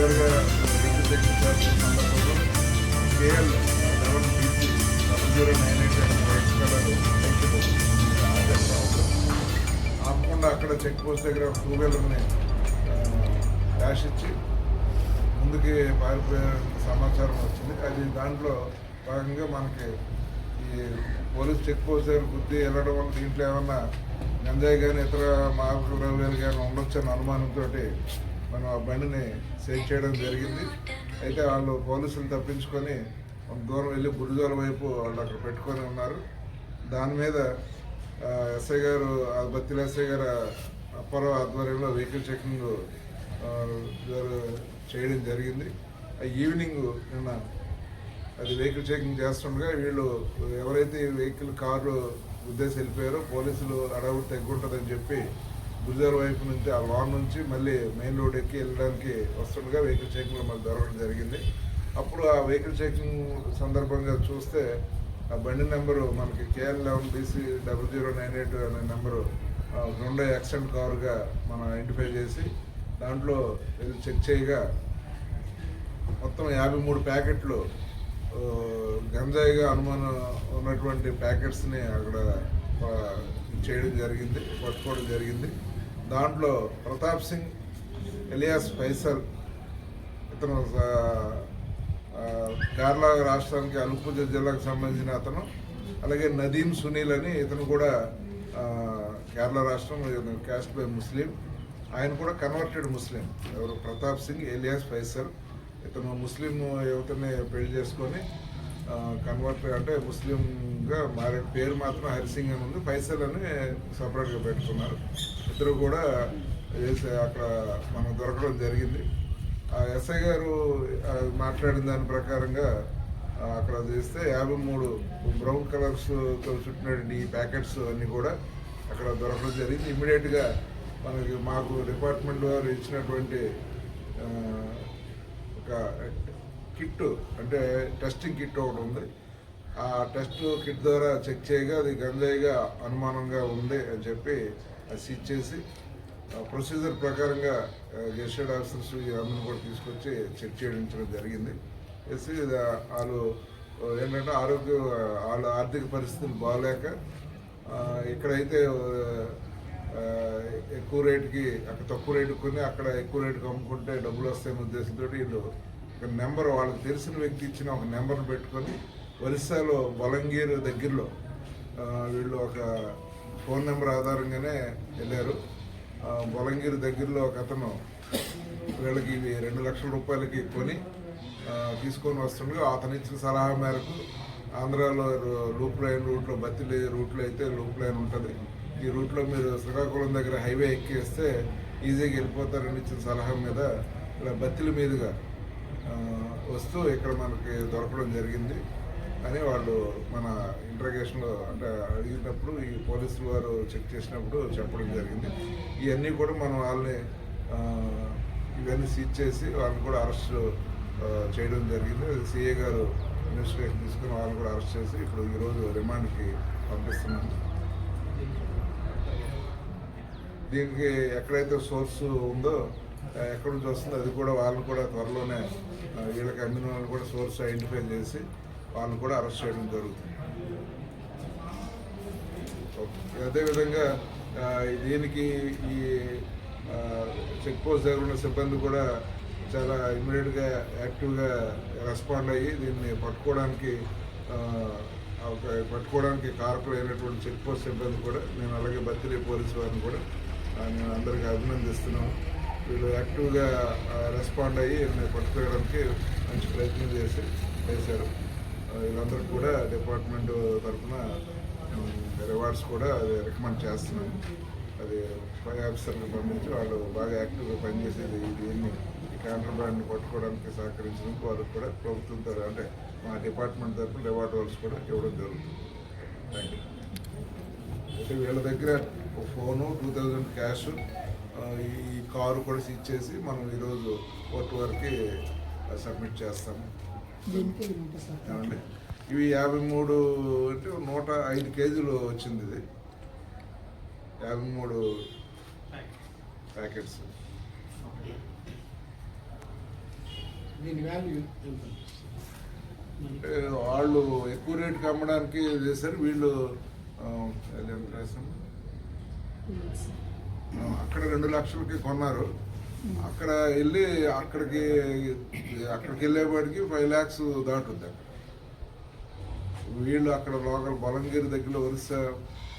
రెగ్యులర్గా విద్యుత్ చేస్తున్న సందర్భంలో KL eleven BC double zero nine eight and white colour ఆపకుండా అక్కడ చెక్ పోస్ట్ దగ్గర టూ వీలర్ని డాష్ ఇచ్చి ముందుకి పారిపోయే సమాచారం వచ్చింది అది దాంట్లో భాగంగా మనకి ఈ పోలీస్ చెక్ పోస్ట్ దగ్గర గుద్ది వెళ్ళడం వల్ల దీంట్లో ఏమన్నా గంజాయి కానీ ఇతర మాదక ద్రవ్యాలు కానీ ఉండొచ్చు ఉండొచ్చన్న అనుమానంతో మనం ఆ బండిని సేవ్ చేయడం జరిగింది. అయితే వాళ్ళు పోలీసులు తప్పించుకొని దూరం వెళ్ళి గురుజోల వైపు వాళ్ళు అక్కడ పెట్టుకొని ఉన్నారు. దాని మీద ఎస్ఐ గారు ఆ బత్తిల ఎస్ఐ గారు అప్పారావు ఆధ్వర్యంలో వెహికల్ చెకింగ్ చేయడం జరిగింది. ఆ ఈవినింగ్ నిన్న అది వెహికల్ చెకింగ్ చేస్తుండగా వీళ్ళు ఎవరైతే వెహికల్ కారు ఉద్దేశం వెళ్ళిపోయారో పోలీసులు అడవుడు తగ్గుంటుందని చెప్పి గుజరాత్ వైపు నుంచి ఆ లాన్ నుంచి మళ్ళీ మెయిన్ రోడ్ ఎక్కి వెళ్ళడానికి వస్తుండగా వెహికల్ చెకింగ్లో మనకు దొరకడం జరిగింది. అప్పుడు ఆ వెహికల్ చెకింగ్ సందర్భంగా చూస్తే ఆ బండి నెంబరు మనకి KL eleven BC double zero nine eight అనే నెంబరు రెండు రెండో యాక్సిడెంట్ కారుగా మనం ఐడెంటిఫై చేసి దాంట్లో వెళ్ళి చెక్ చేయగా మొత్తం యాభై మూడు ప్యాకెట్లు గంజాయిగా అనుమానం ఉన్నటువంటి ప్యాకెట్స్ని అక్కడ చేయడం జరిగింది పట్టుకోవడం జరిగింది. దాంట్లో ప్రతాప్ సింగ్ ఎలియాస్ ఫైసల్ ఇతను కేరళ రాష్ట్రానికి అనుపూజ జిల్లాకు సంబంధించిన అతను అలాగే నదీం సునీల్ అని ఇతను కూడా కేరళ రాష్ట్రం క్యాస్ట్ బై ముస్లిం. ఆయన కూడా కన్వర్టెడ్ ముస్లిం. ఎవరు? ప్రతాప్ సింగ్ ఎలియాస్ ఫైసల్. ఇతను ముస్లిం యువతని పెళ్ళి చేసుకొని కన్వర్ట్ అంటే ముస్లింగా మారే పేరు మాత్రం హరిసింగ్ అని ఉంది. ఫైసల్ అని సపరేట్గా పెట్టుకున్నారు. ఇద్దరు కూడా చేసే అక్కడ మనం దొరకడం జరిగింది. ఆ ఎస్ఐ గారు మాట్లాడిన దాని ప్రకారంగా అక్కడ చేస్తే యాభై మూడు బ్రౌన్ కలర్స్తో చుట్టినటువంటి ఈ ప్యాకెట్స్ అన్నీ కూడా అక్కడ దొరకడం జరిగింది. ఇమ్మీడియట్గా మనకి మాకు డిపార్ట్మెంట్ వారు ఇచ్చినటువంటి ఒక కిట్ అంటే టెస్టింగ్ కిట్ ఒకటి ఉంది. ఆ టెస్ట్ కిట్ ద్వారా చెక్ చేయగా అది గంజాయిగా అనుమానంగా ఉంది అని చెప్పి అది సీజ్ చేసి ప్రొసీజర్ ప్రకారంగా గెస్టెడ్ ఆఫీసర్స్ అందరిని కూడా తీసుకొచ్చి చెక్ చేయించడం జరిగింది. చేసి వాళ్ళు ఏంటంటే ఆరోగ్య వాళ్ళ ఆర్థిక పరిస్థితులు బాగలేక ఇక్కడైతే ఎక్కువ రేటుకి అక్కడ తక్కువ రేటుకి కొని అక్కడ ఎక్కువ రేటుకి అమ్ముకుంటే డబ్బులు వస్తాయనే ఉద్దేశంతో వీళ్ళు ఒక నెంబర్ వాళ్ళకి తెలిసిన వ్యక్తి ఇచ్చిన ఒక నెంబర్ని పెట్టుకొని ఒరిస్సాలో బలంగీర్ దగ్గరలో వీళ్ళు ఒక ఫోన్ నెంబర్ ఆధారంగానే వెళ్ళారు. బలంగీర్ దగ్గరలో ఒక అతను వీళ్ళకి ఇవి రెండు లక్షల రూపాయలకి కొని తీసుకొని వస్తుండగా అతను ఇచ్చిన సలహా మేరకు ఆంధ్రాలో లూప్ లైన్ రూట్లో బత్తిలి రూట్లో అయితే లూప్ లైన్ ఉంటుంది. ఈ రూట్లో మీరు శ్రీకాకుళం దగ్గర హైవే ఎక్కేస్తే ఈజీగా వెళ్ళిపోతారని ఇచ్చిన సలహా మీద ఇలా బత్తిల మీదుగా వస్తూ ఇక్కడ మనకి దొరకడం జరిగింది. అని వాళ్ళు మన ఇంట్రగేషన్లో అంటే అడిగినప్పుడు ఈ పోలీసులు వారు చెక్ చేసినప్పుడు చెప్పడం జరిగింది. ఇవన్నీ కూడా మనం వాళ్ళని ఇవన్నీ సీజ్ చేసి వాళ్ళని కూడా అరెస్ట్ చేయడం జరిగింది. సిఏ గారు ఇన్వెస్టిగేషన్ తీసుకుని వాళ్ళని కూడా అరెస్ట్ చేసి ఇప్పుడు ఈరోజు రిమాండ్కి పంపిస్తున్నాము. దీనికి ఎక్కడైతే సోర్స్ ఉందో ఎక్కడి నుంచి వస్తుందో అది కూడా వాళ్ళని కూడా త్వరలోనే వీళ్ళకి అందిన వాళ్ళని కూడా సోర్స్ ఐడెంటిఫై చేసి వాళ్ళని కూడా అరెస్ట్ చేయడం జరుగుతుంది. అదేవిధంగా దీనికి ఈ చెక్ పోస్ట్ దగ్గర ఉన్న సిబ్బంది కూడా చాలా ఇమీడియట్గా యాక్టివ్గా రెస్పాండ్ అయ్యి దీన్ని పట్టుకోవడానికి ఒక పట్టుకోవడానికి కారకులైనటువంటి చెక్ పోస్ట్ సిబ్బంది కూడా నేను అలాగే బత్తిలి పోలీసు వారిని కూడా నేను అందరికీ అభినందిస్తున్నాను. వీళ్ళు యాక్టివ్గా రెస్పాండ్ అయ్యి పట్టుకోవడానికి మంచి ప్రయత్నం చేసి చేశారు. వీళ్ళందరూ కూడా డిపార్ట్మెంట్ తరఫున రివార్డ్స్ కూడా అది రికమెండ్ చేస్తున్నాం అది పై ఆఫీసర్లకు పంపించి వాళ్ళు బాగా యాక్టివ్గా పనిచేసేది దీన్ని ఈ కాంట్రాబ్యాండ్ పట్టుకోవడానికి సహకరించినందుకు వాళ్ళకి కూడా ప్రభుత్వం అంటే మా డిపార్ట్మెంట్ తరఫున రివార్డ్ అవార్డ్స్ కూడా ఇవ్వడం జరుగుతుంది. థ్యాంక్ యూ అయితే వీళ్ళ దగ్గర ఒక ఫోను టూ థౌజండ్ క్యాష్ ఈ కారు కూడా సీజ్ చేసి మనం ఈరోజు కోర్టు వరకు సబ్మిట్ చేస్తాము. ఏమండి? ఇవి యాభై మూడు అంటే నూట ఐదు కేజీలు వచ్చింది ఇది. యాభై మూడు ప్యాకెట్స్. అంటే వాళ్ళు ఎక్కువ రేటుకి అమ్మడానికి చేశారు వీళ్ళు అక్కడ రెండు లక్షలకి కొన్నారు. అక్కడ వెళ్ళి అక్కడికి అక్కడికి వెళ్ళేవాడికి ఫైవ్ ల్యాక్స్ దాటుద్ది అక్కడ. వీళ్ళు అక్కడ లోకల్ బలంగిరి దగ్గరలో ఒరిస్సా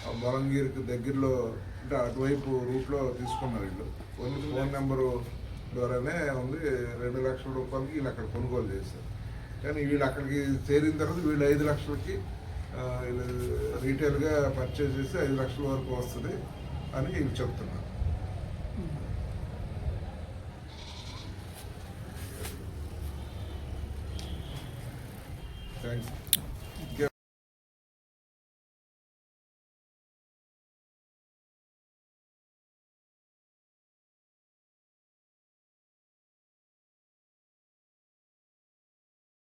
ఆ బలంగిరికి దగ్గరలో అంటే అటువైపు రూట్లో తీసుకున్నారు వీళ్ళు. ఓన్లీ ఫోన్ నెంబరు ద్వారానే ఉంది రెండు లక్షల రూపాయలకి వీళ్ళు అక్కడ కొనుగోలు చేశారు. కానీ వీళ్ళు అక్కడికి చేరిన తర్వాత వీళ్ళు ఐదు లక్షలకి రీటైల్గా పర్చేజ్ చేసి ఐదు లక్షల వరకు వస్తుంది అని ఇవి చెప్తున్నాను Thanks.